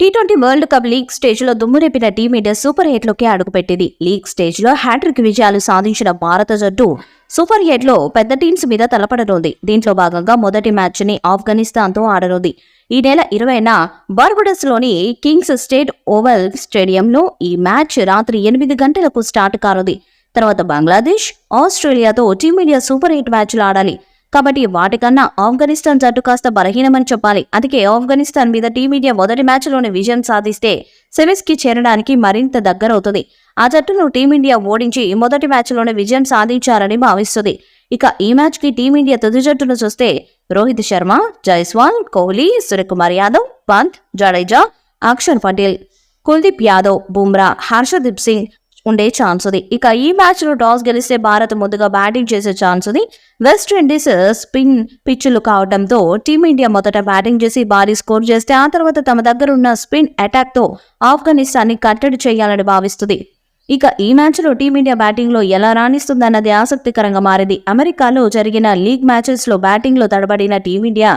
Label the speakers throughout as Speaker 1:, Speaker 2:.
Speaker 1: T twenty world cup league స్టేజ్లో దుమ్మురేపిన team India super ఎయిట్లోకి అడుగుపెట్టింది. లీగ్ స్టేజ్లో హ్యాట్రిక్ విజయాలు సాధించిన భారత జట్టు సూపర్ ఎయిట్లో పెద్ద టీమ్స్ మీద తలపడనుంది. దీంట్లో భాగంగా మొదటి మ్యాచ్ని ఆఫ్ఘనిస్తాన్తో ఆడనుంది. ఈ నెల ఇరవైన బార్బడస్లోని కింగ్స్ స్టేట్ ఓవల్ స్టేడియంలో ఈ మ్యాచ్ రాత్రి ఎనిమిది గంటలకు స్టార్ట్ కానుంది. తర్వాత బంగ్లాదేశ్ ఆస్ట్రేలియాతో టీమిండియా సూపర్ ఎయిట్ మ్యాచ్లు ఆడాలి. కాబట్టి వాటికన్నా ఆఫ్ఘనిస్తాన్ జట్టు కాస్త బలహీనమని చెప్పాలి. అందుకే ఆఫ్ఘనిస్తాన్ మీద టీమిండియా మొదటి మ్యాచ్లోనే విజయం సాధిస్తే సెమీస్కి చేరడానికి మరింత దగ్గరవుతుంది. ఆ జట్టును టీమిండియా ఓడించి మొదటి మ్యాచ్లోనే విజయం సాధించారని భావిస్తుంది. ఇక ఈ మ్యాచ్కి టీమిండియా తుది జట్టును చూస్తే రోహిత్ శర్మ జైస్వాల్ కోహ్లీ సూర్యకుమార్ యాదవ్ పంత్ జడేజా అక్షర్ పటేల్ కుల్దీప్ యాదవ్ బుమ్రా హర్షదీప్ సింగ్ ఉండే ఛాన్స్ ఉంది. ఇక ఈ మ్యాచ్లో టాస్ గెలిస్తే భారత్ ముందుగా బ్యాటింగ్ చేసే ఛాన్స్ ఉంది. వెస్ట్ ఇండీస్ స్పిన్ పిచ్చులు కావడంతో టీమిండియా మొదట బ్యాటింగ్ చేసి భారీ స్కోర్ చేస్తే ఆ తర్వాత తమ దగ్గర ఉన్న స్పిన్ అటాక్తో ఆఫ్ఘనిస్తాన్ని కట్టడి చేయాలని భావిస్తుంది. ఇక ఈ మ్యాచ్లో టీమిండియా బ్యాటింగ్లో ఎలా రాణిస్తుందన్నది ఆసక్తికరంగా మారింది. అమెరికాలో జరిగిన లీగ్ మ్యాచెస్లో బ్యాటింగ్లో తడబడిన టీమిండియా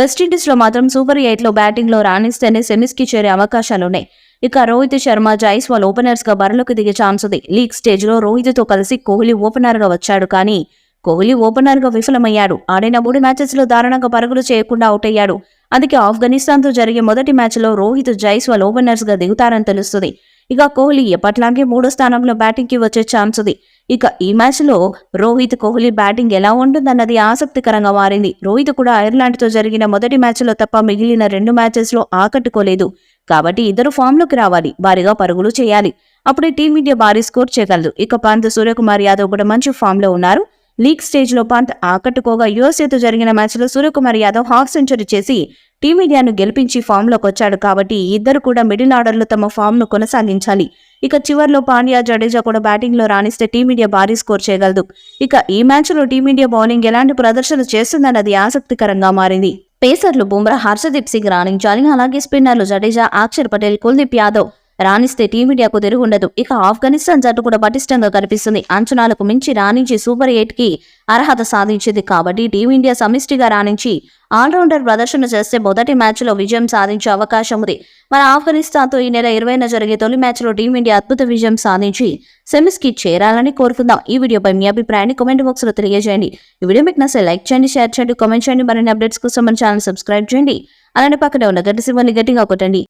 Speaker 1: వెస్టిండీస్లో మాత్రం సూపర్ ఎయిట్లో బ్యాటింగ్లో రాణిస్తేనే సెమీస్కి చేరే అవకాశాలున్నాయి. ఇక రోహిత్ శర్మ జైస్వాల్ ఓపెనర్స్గా బరిలోకి దిగే ఛాన్స్ ఉంది. లీగ్ స్టేజ్లో రోహిత్తో కలిసి కోహ్లీ ఓపెనర్గా వచ్చాడు. కానీ కోహ్లీ ఓపెనర్గా విఫలమయ్యాడు. ఆడిన మూడు మ్యాచెస్లో దారుణంగా పరుగులు చేయకుండా అవుట్ అయ్యాడు. అందుకే ఆఫ్ఘనిస్తాన్తో జరిగే మొదటి మ్యాచ్లో రోహిత్ జైస్వాల్ ఓపెనర్స్గా దిగుతారని తెలుస్తుంది. ఇక కోహ్లీ ఎప్పట్లాగే మూడో స్థానంలో బ్యాటింగ్కి వచ్చే ఛాన్స్ ఉంది. ఇక ఈ మ్యాచ్లో రోహిత్ కోహ్లీ బ్యాటింగ్ ఎలా ఉంటుందన్నది ఆసక్తికరంగా మారింది. రోహిత్ కూడా ఐర్లాండ్తో జరిగిన మొదటి మ్యాచ్లో తప్ప మిగిలిన రెండు మ్యాచెస్లో ఆకట్టుకోలేదు. కాబట్టి ఇద్దరు ఫామ్లోకి రావాలి. భారీగా పరుగులు చేయాలి. అప్పుడే టీమిండియా భారీ స్కోర్ చేయగలదు ఇక పంత్ సూర్యకుమార్ యాదవ్ కూడా మంచి ఫామ్లో ఉన్నారు. లీగ్ స్టేజ్లో పంత్ ఆకట్టుకోగా యుఎస్ఏతో జరిగిన మ్యాచ్లో సూర్యకుమార్ యాదవ్ హాఫ్ సెంచరీ చేసి టీమిండియాను గెలిపించి ఫామ్లోకి వచ్చాడు. కాబట్టి ఇద్దరు కూడా మిడిల్ ఆర్డర్లో తమ ఫామ్ను కొనసాగించాలి. ఇక చివర్లో పాండ్యా జడేజా కూడా బ్యాటింగ్లో రాణిస్తే టీమిండియా భారీ స్కోర్ చేయగలదు. ఇక ఈ మ్యాచ్లో టీమిండియా బౌలింగ్ ఎలాంటి ప్రదర్శన చేస్తుందన్నది ఆసక్తికరంగా మారింది. పేసర్లు బుమ్రా హర్షదీప్ సింగ్ రాణించాలి. అలాగే స్పిన్నర్లు జడేజా అక్షర్ పటేల్ కుల్దీప్ యాదవ్. రాణిస్తే టీమిండియాకు తిరుగుండదు ఇక ఆఫ్ఘనిస్తాన్ జట్టు కూడా పటిష్టంగా కనిపిస్తుంది. అంచనాలకు మించి రాణించి సూపర్ ఎయిట్కి అర్హత సాధించింది కాబట్టి టీమిండియా సమిష్టిగా రాణించి ఆల్రౌండర్ ప్రదర్శన చేస్తే మొదటి మ్యాచ్లో విజయం సాధించే అవకాశం ఉంది. మన ఆఫ్ఘనిస్తాన్తో ఈ నెల ఇరవైన జరిగే తొలి మ్యాచ్లో టీమిండియా అద్భుత విజయం సాధించి సెమిస్కి చేరాలని కోరుకుందాం. ఈ వీడియోపై మీ అభిప్రాయాన్ని కామెంట్ బాక్స్లో తెలియజేయండి. ఈ వీడియో మీకు నచ్చే లైక్ చేయండి షేర్ చేయండి కామెంట్ చేయండి. మరిన్ని అప్డేట్స్ కోసం మన ఛానల్ సబ్స్క్రైబ్ చేయండి. అలానే పక్కనే ఉన్న గట్టి సింబల్ని గట్టిగా కొట్టండి.